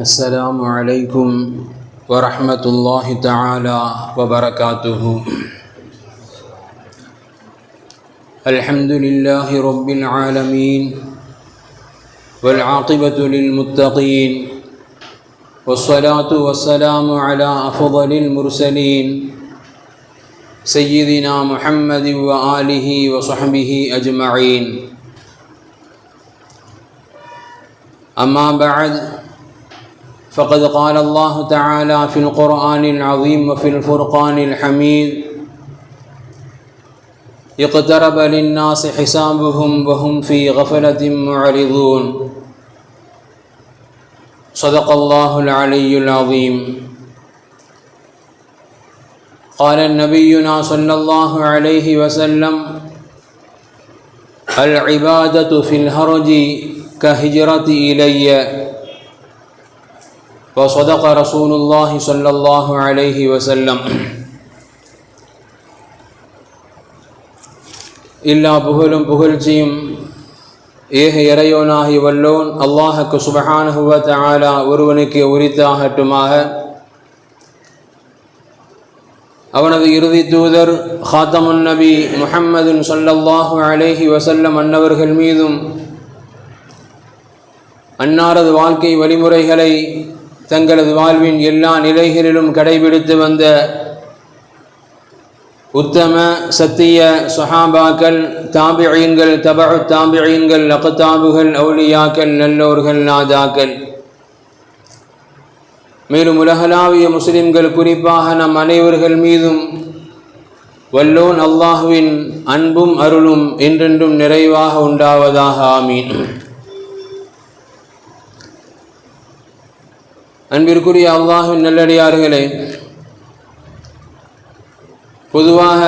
السلام عليكم ورحمة الله تعالى وبركاته. الحمد لله رب العالمين والعاقبة للمتقين والصلاة والسلام على أفضل المرسلين سيدنا محمد وآله وصحبه أجمعين. أما بعد فقد قال الله تعالى في القرآن العظيم وفي الفرقان الحميد. اقترب للناس حسابهم وهم في غفلة معرضون. صدق الله العلي العظيم. قال نبينا صلى الله عليه وسلم العبادة في الهرج كهجرة إلي. وصدق رسول الله صلى الله عليه وسلم எல்லா புகழும் புகழ்ச்சியும் ஏக இறையோனாகி வல்லோன் அல்லாஹுக்கு சுபஹானஹுவ தஆலா ஒருவனுக்கு உரித்தாகட்டுமாக அவனது இறுதி தூதர் ஹாத்தமுன் நபி முஹம்மதுன் சொல்லல்லாஹு அலைஹி வசல்லம் அன்னவர்கள் மீதும் அன்னாரது வாழ்க்கை வழிமுறைகளை தங்களது வாழ்வின் எல்லா நிலைகளிலும் கடைபிடித்து வந்த உத்தம சத்திய சுஹாபாக்கள் தாபியங்கள் தபு தாபியங்கள் லகத்தாபுகள் அவுலியாக்கள் நல்லோர்கள் நாதாக்கள். மேலும் உலகளாவிய முஸ்லிம்கள் குறிப்பாக நம் அனைவர்கள் மீதும் வல்லோன் அல்லாஹுவின் அன்பும் அருளும் என்றென்றும் நிறைவாக உண்டாவதாக ஆமீன். அன்பிற்குரிய அல்லாஹின் நல்லடியார்களே பொதுவாக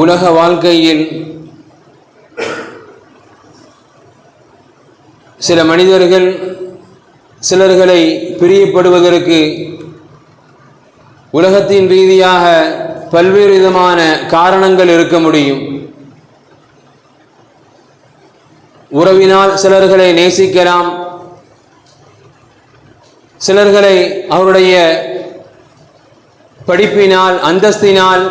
உலக வாழ்க்கையில் சில மனிதர்கள் சிலர்களை பிரியப்படுவதற்கு உலகத்தின் ரீதியாக பல்வேறு விதமான காரணங்கள் இருக்க முடியும். உறவினால் சிலர்களை நேசிக்கலாம் சிலர்களை அவருடைய படிப்பினால் அந்தஸ்தினால்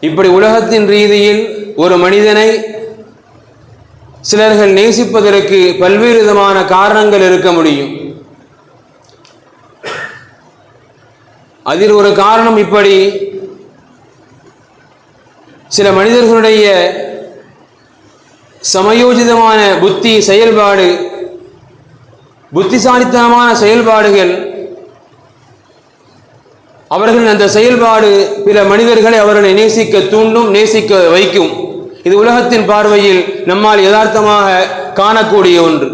இப்படி உலகத்தின் ரீதியில் ஒரு மனிதனை சிலர்கள் நேசிப்பதற்கு பல்வேறு விதமான காரணங்கள் இருக்க முடியும். அதில் ஒரு காரணம் இப்படி. சில மனிதர்களுடைய சமயோஜிதமான புத்தி செயல்பாடு புத்திசாலித்தனமான செயல்பாடுகள். அவர்கள் அந்த செயல்பாடு பிற மனிதர்களை அவர்களை நேசிக்க தூண்டும் நேசிக்க வைக்கும். இது உலகத்தின் பார்வையில் நம்மால் யதார்த்தமாக காணக்கூடிய ஒன்று.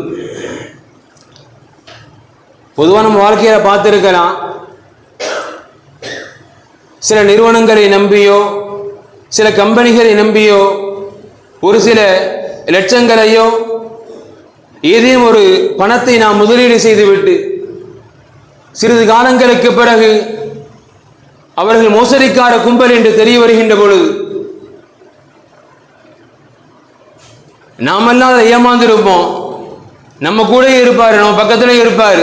பொதுவாக நம்ம வாழ்க்கையில பார்த்துருக்கலாம். சில நிறுவனங்களை நம்பியோ சில கம்பெனிகளை நம்பியோ ஒரு சில லட்சங்களையோ ஏதேனும் ஒரு பணத்தை நாம் முதலீடு செய்துவிட்டு சிறிது காலங்களுக்கு பிறகு அவர்கள் மோசடிக்கார கும்பல் என்று தெரிய வருகின்ற பொழுது நாமெல்லாம் அதை ஏமாந்திருப்போம். நம்ம கூட இருப்பார் நம்ம பக்கத்துல இருப்பார்.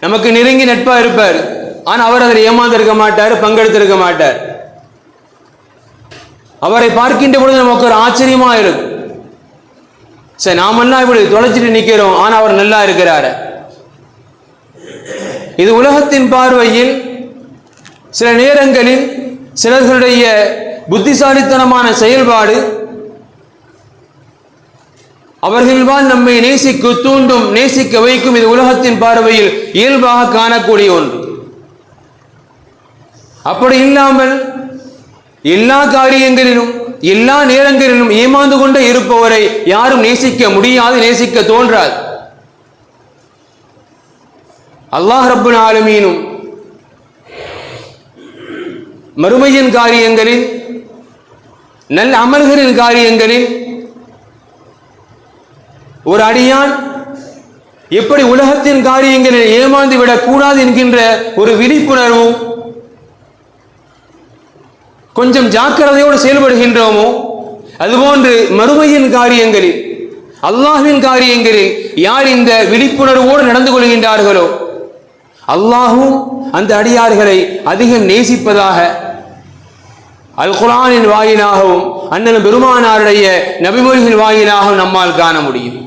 நமக்கு நெருங்கி நட்பாக இருப்பார். ஆனால் அவர் அதில் ஏமாந்திருக்க மாட்டார் பங்கெடுத்திருக்க மாட்டார். அவரை பார்க்கின்ற பொழுது நமக்கு ஒரு ஆச்சரியமா இருக்கும். சரி நாமெல்லாம் இப்படி தொலைச்சிட்டு நிற்கிறோம் ஆனால் அவர் நல்லா இருக்கிறாரு. இது உலகத்தின் பார்வையில் சில நேரங்களில் சிலர்களுடைய புத்திசாலித்தனமான செயல்பாடு அவர்கள்வால் நம்மை நேசிக்க தூண்டும் நேசிக்க வைக்கும் இது உலகத்தின் பார்வையில் இயல்பாக காணக்கூடிய ஒன்று. அப்படி இல்லாமல் எல்லா காரியங்களிலும் எல்லா நேரங்களிலும் ஏமாந்து கொண்டே இருப்பவரை யாரும் நேசிக்க முடியாது நேசிக்க தோன்றாது. அல்லாஹ் ரப்புல் ஆலமீனும் மறுமையின் காரியங்களில் நல்ல அமல்களின் காரியங்களில் ஒரு அடியான் எப்படி உலகத்தின் காரியங்களில் ஏமாந்து விடக்கூடாது என்கின்ற ஒரு விழிப்புணர்வும் கொஞ்சம் ஜாக்கிரதையோடு செயல்படுகின்றோமோ? அதுபோன்று மறுமையின் காரியங்களில் அல்லாஹுவின் காரியங்களில் யார் இந்த விழிப்புணர்வோடு நடந்து கொள்கின்றார்களோ அல்லாஹும் அந்த அடியார்களை அதிகம் நேசிப்பதாக அல் குரானின் வாயிலாகவும் அண்ணன் பெருமானாருடைய நபிமொழிகள் வாயிலாகவும் நம்மால் காண முடியும்.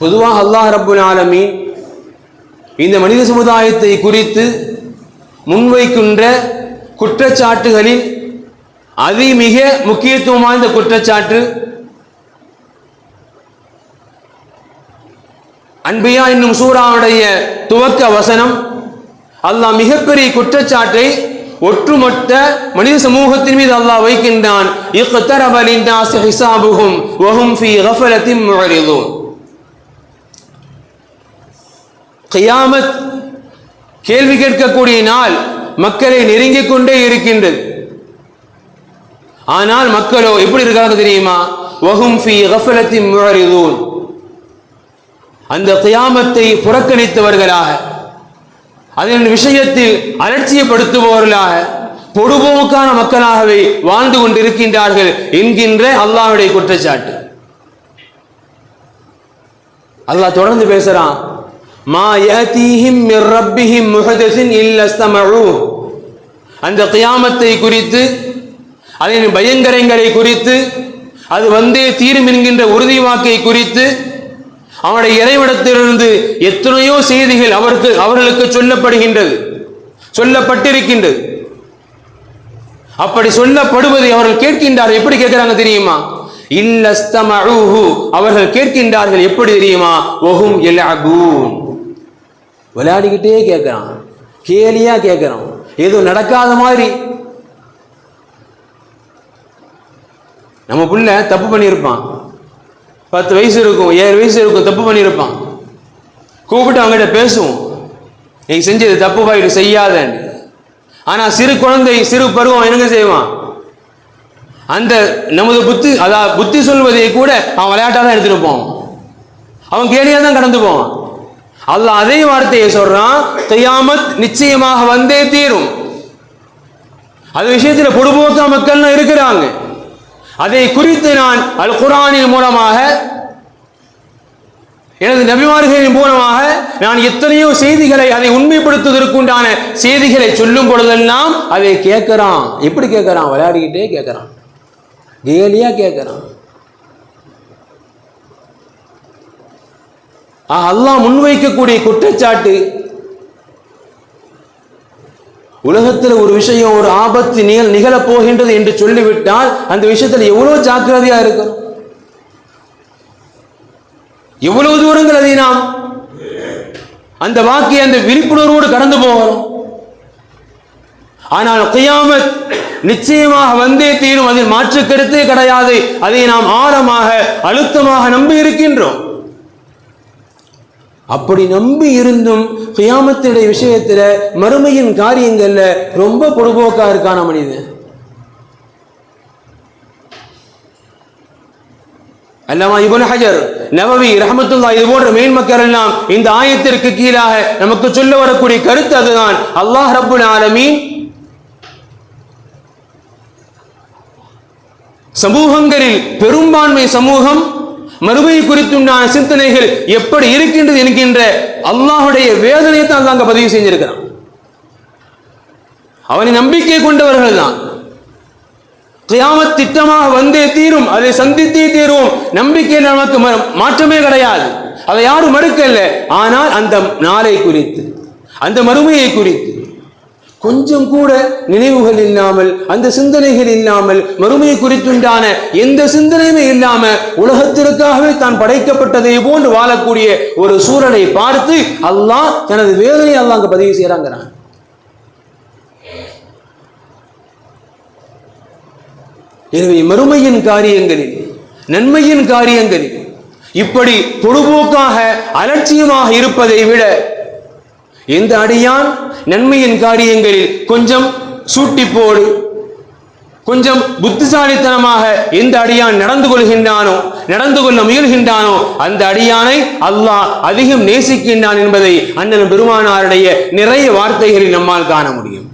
பொதுவாக அல்லாஹ் ரப்புல் ஆலமீன் இந்த மனித சமுதாயத்தை குறித்து முன்வைக்கின்ற குற்றச்சாட்டுகளில் அதிமிக முக்கியத்துவம் வாய்ந்த குற்றச்சாட்டு. அன்பியா என்னும் சூறாவுடைய துவக்க வசனம் அல்லாஹ் மிகப்பெரிய குற்றச்சாட்டை ஒட்டுமொத்த மனித சமூகத்தின் மீது அல்லாஹ் வைக்கின்றான். கியாமத் கேள்வி கேட்கக்கூடிய நாள் மக்களை நெருங்கிக் கொண்டே இருக்கின்றது. ஆனால் மக்களோ எப்படி இருக்காங்க தெரியுமா? வகும் ஃபி கஃபலத்தின் முஅரிதுன் அந்த கியாமத்தை புறக்கணித்தவர்களாக அதன் விஷயத்தில் அலட்சியப்படுத்துபவர்களாக பொடுபோக்கான மக்களாகவே வாழ்ந்து கொண்டிருக்கின்றார்கள் என்கின்ற அல்லாஹுடைய குற்றச்சாட்டு. அல்லாஹ் தொடர்ந்து பேசுறான் மா யதீஹிம் மிர் ரப்பிஹிம் முஹதஸின் இல்ல ஸ்தமஉ அந்த கியாமத்தை குறித்து அதன் பயங்கரங்களை குறித்து அது வந்தே தீரும் என்கின்ற உறுதி வாக்கை குறித்து அவனுடைய இறைவிடத்திலிருந்து எத்தனையோ செய்திகள் அவருக்கு அவர்களுக்கு சொல்லப்படுகின்றது சொல்லப்பட்டிருக்கின்றது. அப்படி சொல்லப்படுவதை அவர்கள் கேட்கின்றார்கள். எப்படி கேட்கிறாங்க தெரியுமா? இல்லஸ்தமஉஹு அவர்கள் கேட்கின்றார்கள். எப்படி தெரியுமா? ஒஹும் யலஅபூன். விளையாடிக்கிட்டே கேட்குறான். கேலியா கேட்குறான். எதுவும் நடக்காத மாதிரி. நம்ம பிள்ளை தப்பு பண்ணியிருப்பான். பத்து வயசு இருக்கும் ஏழு வயசு இருக்கும் தப்பு பண்ணியிருப்பான். கூப்பிட்டு அவங்ககிட்ட பேசுவோம். நீ செஞ்சது தப்பு பாயிட்டு செய்யாதன்னு. ஆனால் சிறு குழந்தை சிறு பருவம் என்னங்க செய்வான்? அந்த நமது புத்தி அதாவது புத்தி சொல்வதை கூட அவன் விளையாட்டாக தான் எடுத்துகிட்டு போவான். அவன் கேலியா தான் கடந்து போவான். அல்லாஹ் அதே வார்த்தையை சொல்றான் கையாமத் நிச்சயமாக வந்தே தீரும். அது விஷயத்தில் பொடுபோக்கா மக்கள் இருக்கிறாங்க. அதை குறித்து நான் அல் குரானின் மூலமாக எனது நபிமார்களின் மூலமாக நான் எத்தனையோ செய்திகளை அதை உண்மைப்படுத்துவதற்குண்டான செய்திகளை சொல்லும் பொழுதெல்லாம் அதை கேட்கிறான். எப்படி கேட்கிறான்? விளையாடிக்கிட்டே கேட்கிறான். கேலியா கேட்கிறான். அல்லாஹ் முன்வைக்கக்கூடிய குற்றச்சாட்டு. உலகத்தில் ஒரு விஷயம் ஒரு ஆபத்து நிகழ் நிகழப் போகின்றது என்று சொல்லிவிட்டால் அந்த விஷயத்தில் எவ்வளவு ஜாக்கிரதையா இருக்கும் எவ்வளவு தூரங்கள் அதை நாம் அந்த வாக்கிய அந்த விழிப்புணர்வோடு கடந்து போகிறோம் ஆனால் கியாமத் நிச்சயமாக வந்தே தீரும். அதில் மாற்று கருத்தே கிடையாது. அதை நாம் ஆழமாக அழுத்தமாக நம்பி இருக்கின்றோம். அப்படி நம்பி இருந்தும் கியாமத்துடைய விஷயத்துல மறுமையின் காரியங்கள்ல ரொம்ப பொடுபோக்கா இருக்கான மனிதன். அல்லாமா இப்னு ஹஜர் நவவி ரஹமத்துல்லா இது போன்ற மேன்மக்கள் எல்லாம் இந்த ஆயத்திற்கு கீழாக நமக்கு சொல்ல வரக்கூடிய கருத்து அதுதான். அல்லாஹ் ரப்புல் ஆலமீன் சமூகங்களில் பெரும்பான்மை சமூகம் மறுமை குறித்துண்டான சிந்தனைகள் எப்படி இருக்கின்றது என்கின்ற அல்லாஹுடைய வேதனையை தான் அங்க பதிவு செஞ்சிருக்கிறான். அவனை நம்பிக்கை கொண்டவர்கள் தான். கியாமத் திட்டமாக வந்தே தீரும் அதை சந்தித்தே தீரும். நம்பிக்கை நமக்கு மாற்றமே கிடையாது. அதை யாரும் மறுக்கல. ஆனால் அந்த நாளை குறித்து அந்த மறுமையை குறித்து கொஞ்சம் கூட நினைவுகள் இல்லாமல் அந்த சிந்தனைகள் இல்லாமல் மறுமையை குறித்துண்டான எந்த சிந்தனையுமே இல்லாம உலகத்திற்காகவே தான் படைக்கப்பட்டதை போன்று வாழக்கூடிய ஒரு சூழலை பார்த்து அல்லாஹ் தனது வேதனையை அல்லாஹ் அங்க பதிவு செய்யறாங்கிறான் எனவே மறுமையின் காரியங்களில் நன்மையின் காரியங்களில் இப்படி பொழுபோக்காக அலட்சியமாக இருப்பதை விட எந்த அடியான் நன்மையின் காரியங்களில் கொஞ்சம் சூட்டிப்போடு கொஞ்சம் புத்திசாலித்தனமாக எந்த அடியான் நடந்து கொள்கின்றானோ நடந்து கொள்ள முயல்கின்றானோ அந்த அடியானை அல்லாஹ் அதிகம் நேசிக்கின்றான் என்பதை அண்ணன் பெருமானாருடைய நிறைய வார்த்தைகளில் நம்மால் காண முடியும்.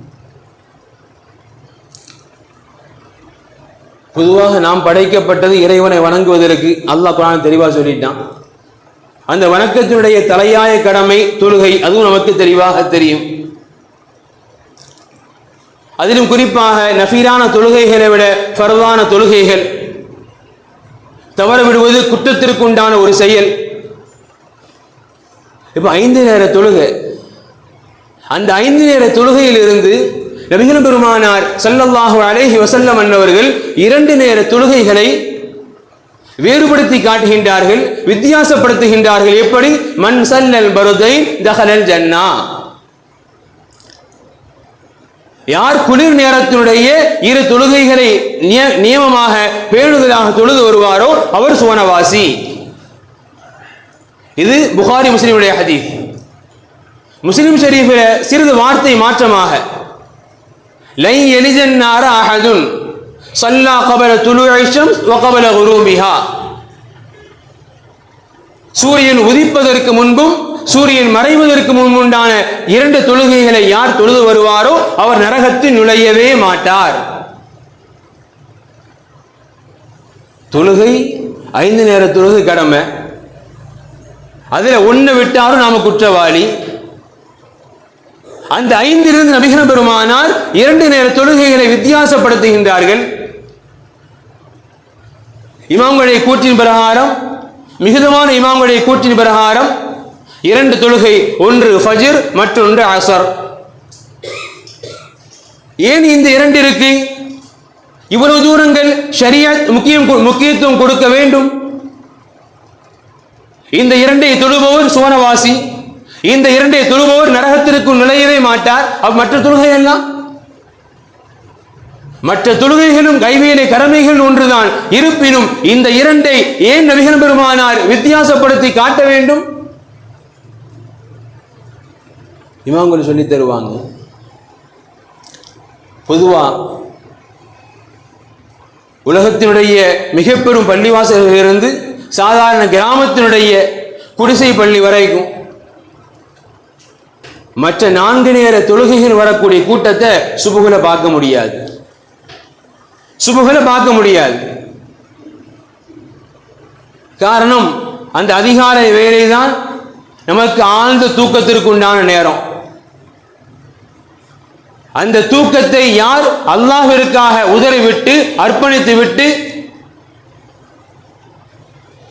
பொதுவாக நாம் படைக்கப்பட்டது இறைவனை வணங்குவதற்கு அல்லாஹ் குரான் தெளிவாக சொல்லிட்டான். அந்த வணக்கத்தினுடைய தலையாய கடமை தொழுகை அதுவும் நமக்கு தெளிவாக தெரியும். அதிலும் குறிப்பாக நஃபீரான தொழுகைகளை விட ஃபர்வான தொழுகைகள். தவற விடுவது குற்றத்திற்கு உண்டான ஒரு செயல். இப்போ ஐந்து நேர தொழுகை. அந்த ஐந்து நேர தொழுகையிலிருந்து நபிகள் பெருமானார் சல்லல்லாஹு அலேஹி வசல்லம் அன்னவர்கள் இரண்டு நேர தொழுகைகளை வேறுபடுத்தி காட்டுகின்றார்கள் வித்தியாசப்படுத்துகின்றார்கள். எப்படி? மன் சல்லல் பருதை தகலல் ஜன்னா. யார் குளிர் நேரத்தினுடைய இரு தொழுகைகளை நிய- நியமமாக பேணுதலாக தொழுது வருவாரோ அவர் சுவனவாசி. இது புகாரி முஸ்லிமுடைய ஹதீஸ். முஸ்லிம் ஷெரீஃபில் சிறிது வார்த்தை மாற்றமாக. லை எலிஜன்னார அஹதுன் சல்லா கபல துலுஷம் வகபல குருமிஹா சூரியன் உதிப்பதற்கு முன்பும் சூரியன் மறைவதற்கு முன்புண்டான இரண்டு தொழுகைகளை யார் தொழுது வருவாரோ அவர் நரகத்தில் நுழையவே மாட்டார். தொழுகை ஐந்து நேர தொழுகை கடமை. அதில் ஒண்ணு விட்டாரும் நாம குற்றவாளி. அந்த ஐந்திலிருந்து நபிகரம் பெருமானார் இரண்டு நேர தொழுகைகளை வித்தியாசப்படுத்துகின்றார்கள். இமாம்களுடைய கூற்றின் பிரகாரம் மிகுதமான இமாம்களுடைய கூற்றின் பிரகாரம் இரண்டு தொழுகை ஒன்று ஃபஜிர் மற்றொன்று அசர். ஏன் இந்த இரண்டு இருக்கு? இவ்வளவு தூரங்கள் ஷரியத் முக்கியம் முக்கியத்துவம் கொடுக்க வேண்டும். இந்த இரண்டை தொழுபவர் சுவனவாசி. இந்த இரண்டை தொழுபவர் நரகத்திற்குள் நுழையவே மாட்டார். மற்ற தொழுகை எல்லாம் மற்ற தொழுகைகளும் கைவேலை கடமைகள் ஒன்றுதான். இருப்பினும் இந்த இரண்டை ஏன் நபிகள் பெருமானார் வித்தியாசப்படுத்தி காட்ட வேண்டும்? இமாம்கள் சொல்லி தருவாங்க. பொதுவா உலகத்தினுடைய மிக பெரும் பள்ளிவாசலிலிருந்து சாதாரண கிராமத்தினுடைய குடிசை பள்ளி வரைக்கும் மற்ற நான்கு நேர தொழுகைகள் வரக்கூடிய கூட்டத்தை சுபுகுல பார்க்க முடியாது. சுபுகளை பார்க்க முடியாது. காரணம் அந்த அதிகார வேலை தான் நமக்கு ஆழ்ந்த தூக்கத்திற்கு உண்டான நேரம். அந்த தூக்கத்தை யார் அல்லாஹ்விற்காக உதறிவிட்டு அர்ப்பணித்து விட்டு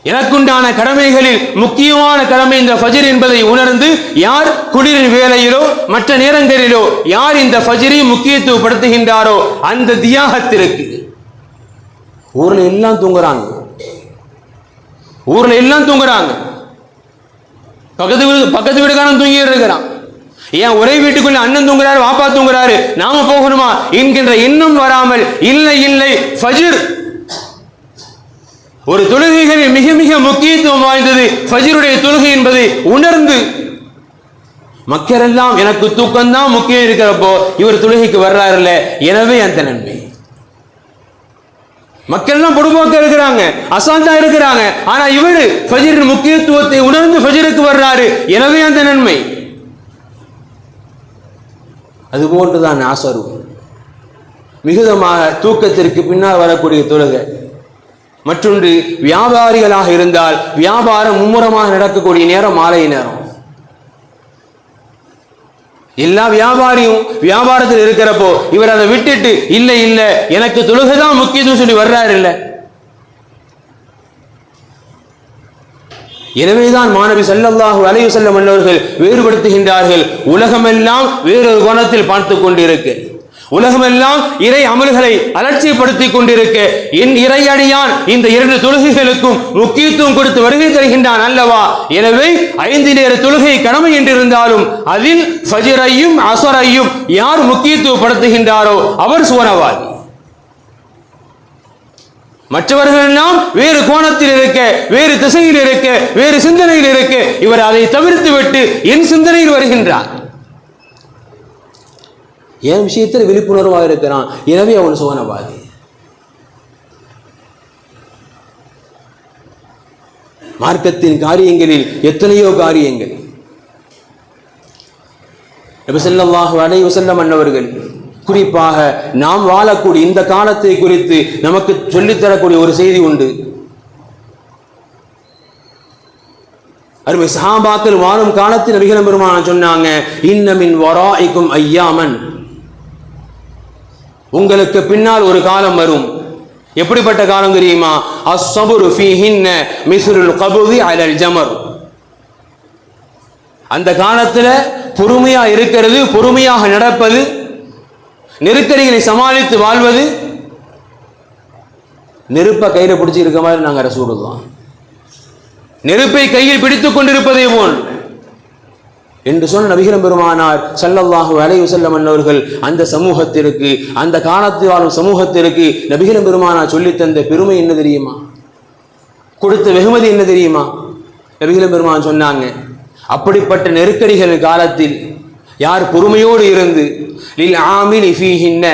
எனக்குண்டான கடமைகளில் முக்கியமான கடமை இந்த ஃபஜிர் என்பதை உணர்ந்து யார் குளிரின் வேலையிலோ மற்ற நேரங்களிலோ யார் இந்த ஃபஜிரை முக்கியத்துவப்படுத்துகின்றாரோ அந்த தியாகத்திற்கு ஊர்ல எல்லாம் தூங்குறாங்க. ஊர்ல எல்லாம் தூங்குறாங்க. பக்கத்து வீடு பக்கத்து வீடுக்காரன் தூங்கிட்டு இருக்கிறான். ஏன் ஒரே வீட்டுக்குள்ள அண்ணன் தூங்குறாரு வாப்பா தூங்குறாரு? நாம போகணுமா? என்கின்ற எண்ணம் வராமல் இல்லை இல்லை ஃபஜிர். ஒரு தொழுகைகளில் மிக மிக முக்கியத்துவம் வாய்ந்தது. ஃபஜிருடைய தொழுகை என்பதை உணர்ந்து மக்களெல்லாம் எனக்கு தூக்கம்தான் முக்கியம் இருக்கிறப்போ இவர் தொழுகைக்கு வர்றாருல்ல. எனவே அந்த நன்மை. மக்கள் எல்லாம் பொடுபோக்க இருக்கிறாங்க அசால்ட்டா இருக்கிறாங்க. ஆனா இவரு ஃபஜிரின் முக்கியத்துவத்தை உணர்ந்து ஃபஜிருக்கு வர்றாரு. எனவே அந்த நன்மை. அதுபோன்றுதான் ஆசரு. மிகுதமாக தூக்கத்திற்கு பின்னால் வரக்கூடிய தொழுகை. மற்றொன்று வியாபாரிகளாக இருந்தால் வியாபாரம் மும்முரமாக நடக்கக்கூடிய நேரம் மாலை நேரம். எல்லா வியாபாரியும் வியாபாரத்தில் இருக்கிறப்போ இவர் அதை விட்டுட்டு இல்லை இல்லை எனக்கு தொழுகை தான் முக்கியத்துவம் சொல்லி வர்றாரு இல்லை எனவேதான் மாணவி ஸல்லல்லாஹு அலைஹி செல்ல அன்னவர்கள் வேறுபடுத்துகின்றார்கள். உலகமெல்லாம் வேறொரு கோணத்தில் பார்த்து கொண்டிருக்கு. உலகமெல்லாம் இறை அமல்களை அலட்சியப்படுத்திக் கொண்டிருக்க. என் இறையடியான் இந்த இரண்டு தொழுகைகளுக்கும் முக்கியத்துவம் கொடுத்து வருகை தருகின்றான் அல்லவா? எனவே ஐந்து நேர தொழுகை கடமை என்றிருந்தாலும் அதில் ஃபஜிரையும் அசரையும் யார் முக்கியத்துவப்படுத்துகின்றாரோ அவர் சுவனவாதி. மற்றவர்கள் எல்லாம் வேறு கோணத்தில் இருக்க வேறு திசையில் இருக்க வேறு சிந்தனையில் இருக்க இவர் அதை தவிர்த்து விட்டு என் சிந்தனையில் வருகின்றார். என் விஷயத்தில் விழிப்புணர்வாக இருக்கிறான்? எனவே அவன் சோகனவாதி மார்க்கத்தின் காரியங்களில் எத்தனையோ காரியங்கள். நபிசல்லாஹு அலை அலைஹி அன்னவர்கள் குறிப்பாக நாம் வாழக்கூடிய இந்த காலத்தை குறித்து நமக்கு சொல்லித்தரக்கூடிய ஒரு செய்தி உண்டு. அருமை சஹாபாக்கள் வாழும் காலத்தில் நபிகள் பெருமான சொன்னாங்க இன்னமின் வராய்க்கும் ஐயாமன். உங்களுக்கு பின்னால் ஒரு காலம் வரும். எப்படிப்பட்ட காலம் தெரியுமா? அஸ்ஸபுரு ஃபீஹின்ன மிஸ்ருல் கபுதி அலல் ஜமர். அந்த காலத்தில் பொறுமையா இருக்கிறது பொறுமையாக நடப்பது நெருக்கடிகளை சமாளித்து வாழ்வது நெருப்பை கையில் பிடிச்சி இருக்க மாதிரி நாங்கள் ரசூலுல்லாஹ். நெருப்பை கையில் பிடித்துக் கொண்டிருப்பதை போல். என்று சொன்ன நபிகளும் பெருமானார் சல்லல்லாஹு அலைஹி வஸல்லம் அன்னவர்கள் அந்த சமூகத்திற்கு அந்த காலத்தில் வாழும் சமூகத்திற்கு நபிகளும் பெருமானார் சொல்லித் தந்த பெருமை என்ன தெரியுமா? கொடுத்த வெகுமதி என்ன தெரியுமா? நபிகளும் பெருமான் சொன்னாங்க அப்படிப்பட்ட நெருக்கடிகள் காலத்தில் யார் பொறுமையோடு இருந்து லில் ஆமின் இஃபிஹின்ன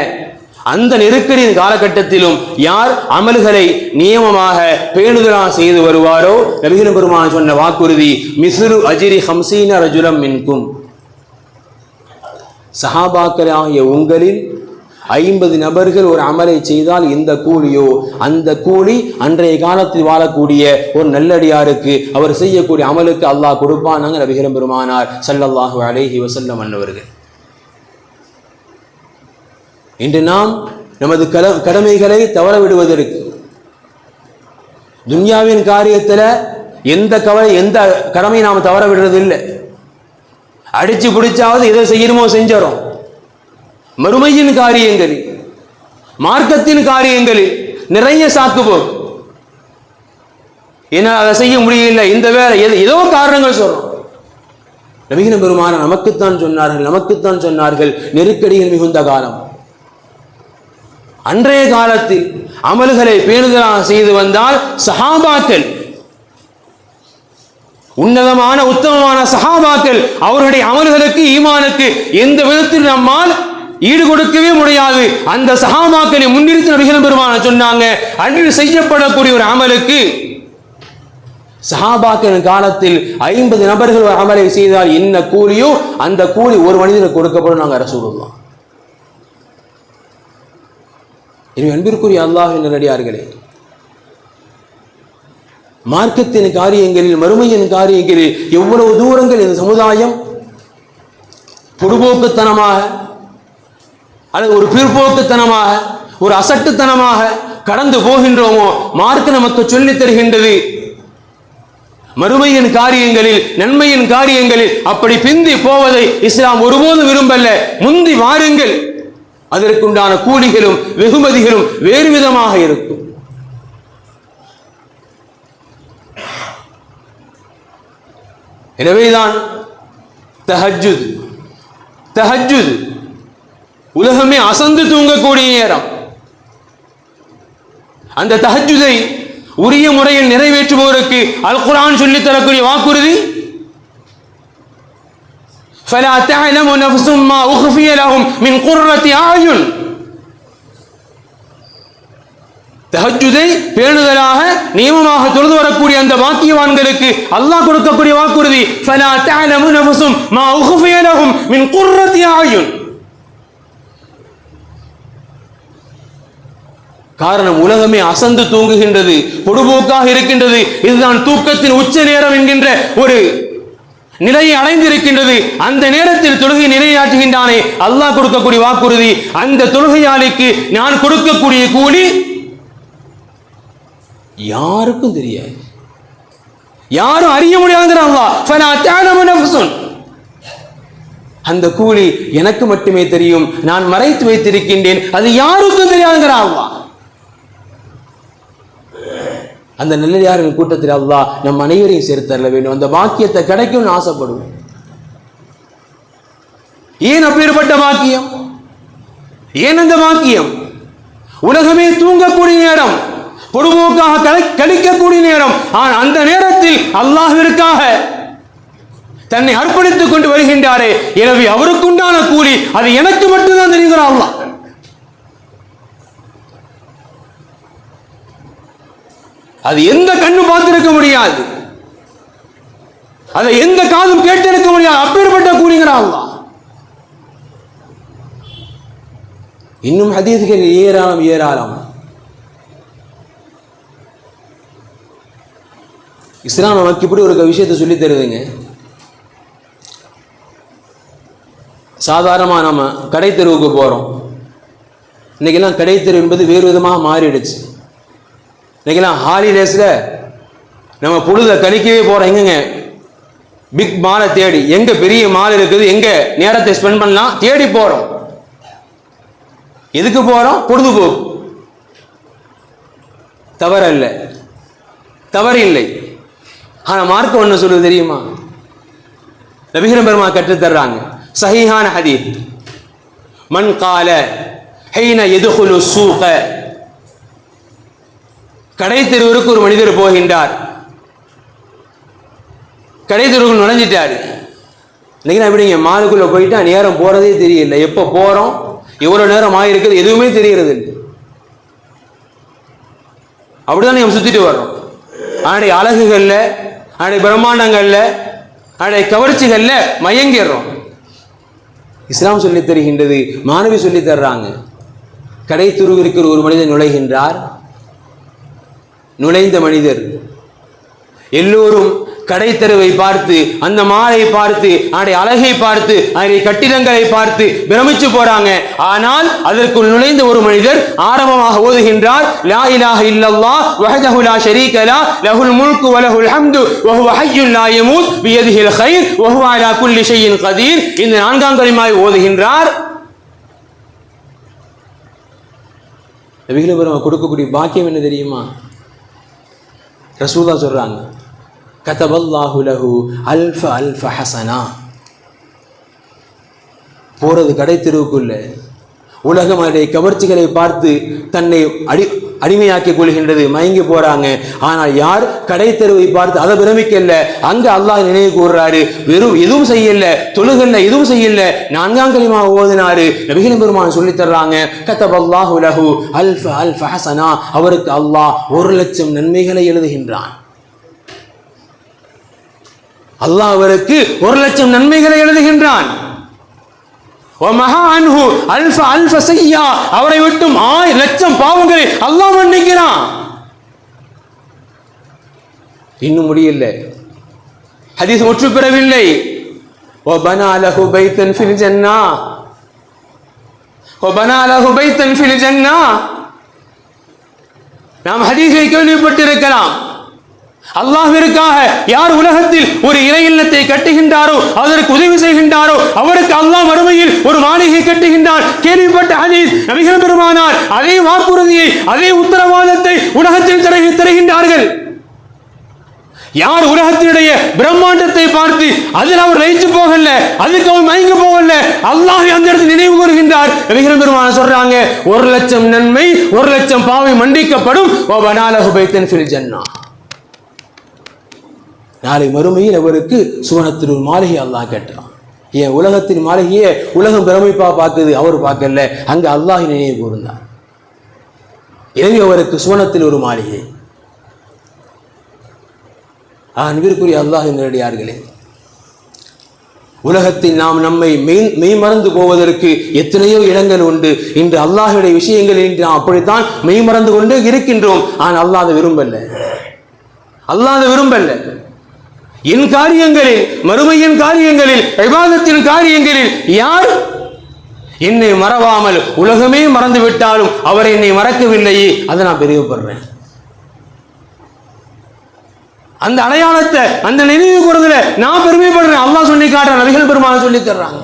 அந்த நெருக்கடியின் காலகட்டத்திலும் யார் அமல்களை நியமமாக பேணுதலாக செய்து வருவாரோ? நபிகள் பெருமான் சொன்ன வாக்குறுதி மிசுரு அஜிரி ஹம்சீன ரஜுலம் மின்கும். சஹாபாக்கராகிய உங்களில் ஐம்பது நபர்கள் ஒரு அமலை செய்தால் இந்த கூலியோ? அந்த கூலி அன்றைய காலத்தில் வாழக்கூடிய ஒரு நல்லடியாருக்கு அவர் செய்யக்கூடிய அமலுக்கு அல்லாஹ் கொடுப்பானாங்க நபிகரம் பெருமானார் சல்லல்லாஹு அலேஹி வசல்லம் அன்னவர்கள். இன்று நாம் நமது கடமைகளை தவற விடுவதற்கு துன்யாவின் காரியத்தில் எந்த கவலை எந்த கடமையை நாம் தவற விடுறது இல்லை அடிச்சு பிடிச்சாவது எதை செய்யணுமோ செஞ்சிடும் மறுமையின் காரியங்களில் மார்க்கத்தின் காரியங்களில் நிறைய சாக்கு என்ன அதை செய்ய முடியல இந்த வேலை எது ஏதோ காரணங்கள் சொல்றோம். நபிகின பெருமான நமக்குத்தான் சொன்னார்கள் நமக்குத்தான் சொன்னார்கள். நெருக்கடிகள் மிகுந்த காலம். அன்றைய காலத்தில் அமல்களை பேணுதலாக செய்து வந்தால் சஹாபாக்கள் உன்னதமான உத்தமமான சஹாபாக்கள் அவருடைய அமல்களுக்கு ஈமானுக்கு எந்த விதத்தில் நம்மால் ஈடு கொடுக்கவே முடியாது. அந்த சஹாபாக்களை முன்னிறுத்தி நபிகள் பெருமான சொன்னாங்க. அன்று செய்யப்படக்கூடிய ஒரு அமலுக்கு சஹாபாக்களின் காலத்தில் ஐம்பது நபர்கள் ஒரு அமலை செய்தால் என்ன கூலியோ அந்த கூலி ஒரு மனிதனுக்கு கொடுக்கப்படும் நாங்கள் அரசூடுவோம் எனவே அன்பிற்குரிய அல்லாஹின் நடிகார்களே மார்க்கத்தின் காரியங்களில் மறுமையின் காரியங்களில் எவ்வளவு தூரங்கள் இந்த சமுதாயம் பொடுபோக்குத்தனமாக அல்லது ஒரு பிற்போக்குத்தனமாக ஒரு அசட்டுத்தனமாக கடந்து போகின்றோமோ மார்க்க நமக்கு சொல்லித் தருகின்றது. மறுமையின் காரியங்களில் நன்மையின் காரியங்களில் அப்படி பிந்தி போவதை இஸ்லாம் ஒருபோதும் விரும்பல்ல முந்தி வாருங்கள். அதற்குண்டான கூலிகளும் வெகுமதிகளும் வேறு விதமாக இருக்கும். எனவேதான் தஹஜுத் தஹஜுத் உலகமே அசந்து தூங்கக்கூடிய நேரம். அந்த தஹஜுதை உரிய முறையில் நிறைவேற்றுபவருக்கு அல் குரான் சொல்லித் தரக்கூடிய வாக்குறுதி? فلا تعلم نفس ما أخفي لهم من قرة أعين தஹஜுதை பேணுதலாக நியமமாக தொழுது வரக்கூடிய அந்த வாக்கியவான்களுக்கு அல்லாஹ் கொடுக்கக்கூடிய வாக்குறுதி فلا تعلم نفس ما أخفي لهم من قرة أعين காரணம் உலகமே அசந்து தூங்குகின்றது பொடுபோக்காக இருக்கின்றது இதுதான் தூக்கத்தின் உச்ச நேரம் என்கின்ற ஒரு நிலையை அடைந்திருக்கின்றது. அந்த நேரத்தில் தொழுகை நிலையாற்றுகின்றானே அல்லாஹ் கொடுக்கக்கூடிய வாக்குறுதி அந்த தொழுகையாளிக்கு நான் கொடுக்கக்கூடிய கூலி யாருக்கும் தெரியாது. யாரும் அறிய முடியாதுங்கிற அந்த கூலி எனக்கு மட்டுமே தெரியும். நான் மறைத்து வைத்திருக்கின்றேன். அது யாருக்கும் தெரியாதுங்கிற அல்லாஹ் அந்த நல்லடியார்கள் கூட்டத்தில் அல்லா நம் அனைவரையும் சேர்த்தரல வேண்டும். அந்த பாக்கியத்தை கிடைக்கும்னு ஆசைப்படுவோம். ஏன் அப்பேற்பட்ட பாக்கியம்? ஏன் அந்த பாக்கியம்? உலகமே தூங்கக்கூடிய நேரம் பொதுமோக்காக கழிக்கக்கூடிய நேரம். ஆனால் அந்த நேரத்தில் அல்லாஹிற்காக தன்னை அர்ப்பணித்துக் கொண்டு வருகின்றாரே. எனவே அவருக்குண்டான கூலி அது எனக்கு மட்டும்தான் தெரிகிறார் அல்லாஹ். அது எந்த கண்ணும் பார்த்திருக்க முடியாது. அதை எந்த காதும் கேட்டிருக்க முடியாது. அப்பேற்பட்ட கூலிங்கிற அல்லாஹ். இன்னும் ஹதீஸ்கள் ஏராளம் ஏராளம். இஸ்லாம் நமக்கு இப்படி ஒரு விஷயத்தை சொல்லி தருதுங்க. சாதாரணமாக நம்ம கடை தெருவுக்கு போகிறோம் இன்றைக்கெல்லாம் கடை தெரு என்பது வேறு விதமாக மாறிடுச்சு. இன்றைக்கெல்லாம் ஹாலிடேஸில் நம்ம பொழுதை கணிக்கவே போகிறோம் எங்கங்க? பிக் மாலை தேடி. எங்கே பெரிய மால் இருக்குது? எங்கே நேரத்தை ஸ்பெண்ட் பண்ணலாம்? தேடி போகிறோம் எதுக்கு போகிறோம் பொழுதுபோக்கு. இல்லை தவறு இல்லை. ஆனால் மார்க்கம் ஒன்று சொல்லுது தெரியுமா? நபிகரம் பெருமா கற்றுத் தர்றாங்க. ஹதீத் மண் கால ஹைன எதுகுலு சூக. கடை தெருவிற்கு ஒரு மனிதர் போகின்றார். கடை நுழைஞ்சிட்டார் நுழைஞ்சிட்டாரு. இன்னைக்கு எப்படிங்க மாலுக்குள்ளே போயிட்டா நேரம் போகிறதே தெரியல. எப்போ போகிறோம் எவ்வளோ நேரம் ஆகிருக்குது எதுவுமே தெரிகிறது அப்படிதான் நம்ம சுற்றிட்டு வர்றோம். ஆடைய அழகுகளில் ஆடைய பிரம்மாண்டங்களில் ஆடைய கவர்ச்சிகளில் மயங்கிடுறோம். இஸ்லாம் சொல்லித் தருகின்றது மாணவி சொல்லித் தர்றாங்க. கடை துருவிற்கு ஒரு மனிதர் நுழைகின்றார். நுழைந்த மனிதர். எல்லோரும் கடை தெருவை பார்த்து அந்த மாலை பார்த்து அதனுடைய அழகை பார்த்து அதனுடைய கட்டிடங்களை பார்த்து பிரமிச்சு போறாங்க. ஆனால் அதற்குள் நுழைந்த ஒரு மனிதர் ஆரம்பமாக ஓதுகின்றார் லா இலாஹ இல்லல்லா வஹதஹு லா ஷரீக லா லஹுல் முல்கு வ லஹுல் ஹம்து வ ஹுவ ஹய்யுன் லா யமூத் பியதிஹில் கைர் வ ஹுவ அலா குல்லி ஷையின் கதீர் இந்த நான்காம் கலிமாவை ஓதுகின்றார் நபிகளை கொடுக்கக்கூடிய பாக்கியம் என்ன தெரியுமா ரசூலா சொல்கிறாங்க கதபல்லாஹு லஹு அல்ஃப அல்ஃப ஹசனா. போகிறது கடை தெருவுக்குள்ள உலகம் அதனுடைய கவர்ச்சிகளை பார்த்து தன்னை அடி அடிமையாக்கிக் கொள்கின்றது மயங்கி போறாங்க. ஆனால் யார் கடை தெருவை பார்த்து அதை பிரமிக்கல அங்க அல்லாஹ் நினைவு கூறுறாரு வெறும் எதுவும் செய்யல தொழுகல்ல எதுவும் செய்யல நான்காம் களிமா ஓதினாரு. நபிகள் பெருமான் சொல்லி தர்றாங்க கத்தபல்லாஹு லஹு அல்ஃப அல்ஃப ஹசனா. அவருக்கு அல்லாஹ் ஒரு லட்சம் நன்மைகளை எழுதுகின்றான். அல்லாஹ் அவருக்கு ஒரு லட்சம் நன்மைகளை எழுதுகின்றான். அன்ஹு அல்ஃப அல்ஃப செய்யா அவரை விட்டும் ஆயிரம் லட்சம் பாவங்களை அல்லாஹ் மன்னிக்கிறான். இன்னும் முடியல. ஹதீஸ் முற்று பெறவில்லை. ஒபனா அலஹு பைத்தன் ஃபில் ஜன்னா. ஒபனா அலஹு பைத்தன் ஃபில் நாம் ஹதீஸை கேள்விப்பட்டிருக்கலாம். அல்லாஹிற்காக யார் உலகத்தில் ஒரு இறை இல்லத்தை கட்டுகின்றாரோ அதற்கு உதவி செய்கின்றாரோ அவருக்கு அல்லாஹ் மறுமையில் ஒரு மாளிகை கட்டுகின்றார். கேள்விப்பட்ட ஹதீஸ் நபிகள் பெருமானார் அதே வாக்குறுதியை அதே உத்தரவாதத்தை உலகத்தில் தருகின்றார்கள். யார் உலகத்தினுடைய பிரம்மாண்டத்தை பார்த்து அதில் அவர் லயிச்சு போகல அதுக்கு அவர் மயங்க போகல அல்லாஹ் அந்த இடத்தில் நினைவு கூறுகின்றார். நபிகள் பெருமான சொல்றாங்க ஒரு லட்சம் நன்மை ஒரு லட்சம் பாவை மன்னிக்கப்படும். ஓ பனாலஹு பைத்தன் ஃபில் ஜன்னா. நாளை மறுமையில் அவருக்கு சுவனத்தில் ஒரு மாளிகை அல்லாஹ் கேட்டான் ஏன் உலகத்தின் மாளிகையே உலகம் பிரமிப்பா பார்க்குது அவர் பார்க்கல. அங்க அல்லாஹ் நினைவு கூர்ந்தார் எனவே அவருக்கு சுவனத்தில் ஒரு மாளிகை. அன்பிற்குரிய அல்லாஹ் நேரடியார்களே உலகத்தில் நாம் நம்மை மெய் மெய்மறந்து போவதற்கு எத்தனையோ இடங்கள் உண்டு. இன்று அல்லாஹுடைய விஷயங்கள் இன்று நாம் அப்படித்தான் மெய்மறந்து கொண்டு இருக்கின்றோம். ஆனால் அல்லாஹ் விரும்பல்ல விரும்பல. அல்லாஹ் அதை என் காரியங்களில் மறுமையின் காரியங்களில் விவாதத்தின் காரியங்களில் யார் என்னை மறவாமல் உலகமே மறந்து விட்டாலும் அவர் என்னை மறக்கவில்லையே? அதை நான் பெரியப்படுறேன் அந்த அடையாளத்தை அந்த நினைவு கூறுதல நான் பெருமைப்படுறேன். அல்லாஹ் சொல்லி காட்டுற நபிகள் பெருமான சொல்லி தர்றாங்க.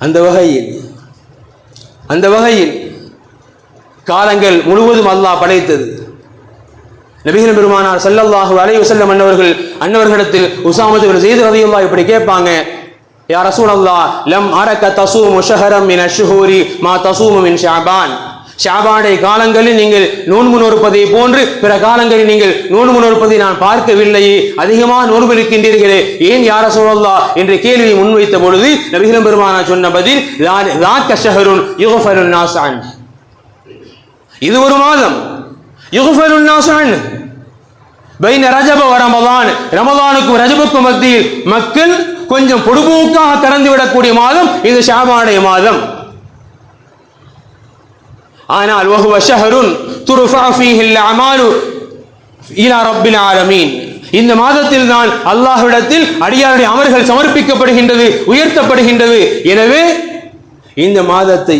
அந்த வகையில் அந்த வகையில் காலங்கள் முழுவதும் அல்லாஹ் படைத்தது. நபிகள் பெருமானார் சல்லல்லாஹு அலைய வசல்லம் அன்னவர்கள் அன்னவர்களிடத்தில் உசாமத்துகள் செய்து ரதியுல்லா இப்படி கேட்பாங்க யா ரசூல் அல்லா லம் அரக்க தசூம் முஷஹரம் மின் அஷுஹூரி மா தசூமு மின் ஷாபான். ஷாபானை காலங்களில் நீங்கள் நோன்பு நோற்பதை போன்று பிற காலங்களில் நீங்கள் நோன்பு நோற்பதை நான் பார்க்கவில்லையே அதிகமாக நோன்பு இருக்கின்றீர்களே ஏன் யார சூழல்லா என்று கேள்வியை முன்வைத்த பொழுது நபிகளும் பெருமானா சொன்ன பதில் கஷஹருன் யுகஃபருன் நாசான் இது ஒரு மாதம் பைன ரஜப ரமதான் ரமதானுக்கும் ரஜபுக்கும் மத்தியில் மக்கள் கொஞ்சம் பொடுபோக்காக திறந்து விடக்கூடிய மாதம் இது ஷாபானுடைய மாதம். ஆனால் வஹுவ ஷஹருன் துருஃபா ஃபீஹில் அமானு இலா ரப்பில் ஆலமீன். இந்த மாதத்தில் தான் அல்லாஹ்விடத்தில் அடியாருடைய அமர்கள் சமர்ப்பிக்கப்படுகின்றது உயர்த்தப்படுகின்றது. எனவே இந்த மாதத்தை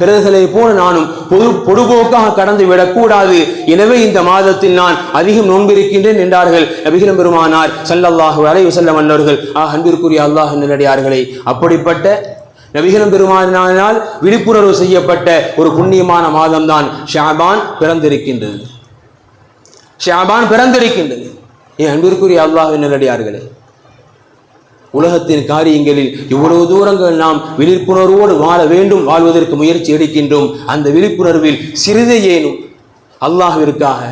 பிறர்களை போல நானும் பொது பொடுபோக்காக கடந்து விடக்கூடாது. எனவே இந்த மாதத்தில் நான் அதிகம் நோன்பிருக்கின்றேன் என்றார்கள் நபிகளும் பெருமானார் சல்லல்லாஹு அலைஹி வஸல்லம் மன்னர்கள் ஆஹ் அன்பிற்குரிய அல்லாஹ் நல்லடியார்களே அப்படிப்பட்ட நபிகரம் பெருமானானால் விழிப்புணர்வு செய்யப்பட்ட ஒரு புண்ணியமான மாதம்தான் ஷாபான் பிறந்திருக்கின்றது. ஷாபான் பிறந்திருக்கின்றது. என் அன்பிற்குரிய அல்லாஹ் நல்லடியார்களே உலகத்தின் காரியங்களில் இவ்வளவு தூரங்கள் நாம் விழிப்புணர்வோடு வாழ வேண்டும் வாழ்வதற்கு முயற்சி எடுக்கின்றோம். அந்த விழிப்புணர்வில் சிறிது ஏனும் அல்லாஹிற்காக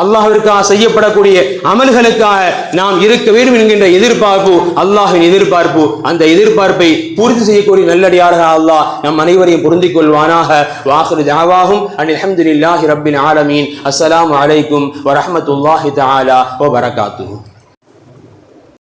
அல்லாஹிற்காக செய்யப்படக்கூடிய அமல்களுக்காக நாம் இருக்க வேண்டும் என்கின்ற எதிர்பார்ப்பு அல்லாஹின் எதிர்பார்ப்பு. அந்த எதிர்பார்ப்பை பூர்த்தி செய்யக்கூடிய நல்லடியார்கள் அல்லாஹ் நம் அனைவரையும் பொருந்திக் கொள்வானாக. வாசு ஜாவாகும் அனில் அல்ஹம்துலில்லாஹி ரப்பின் ஆலமீன். அஸ்லாம் அலைக்கும் வரமத்துல்லாஹி தாலா ஓ வரகாத்து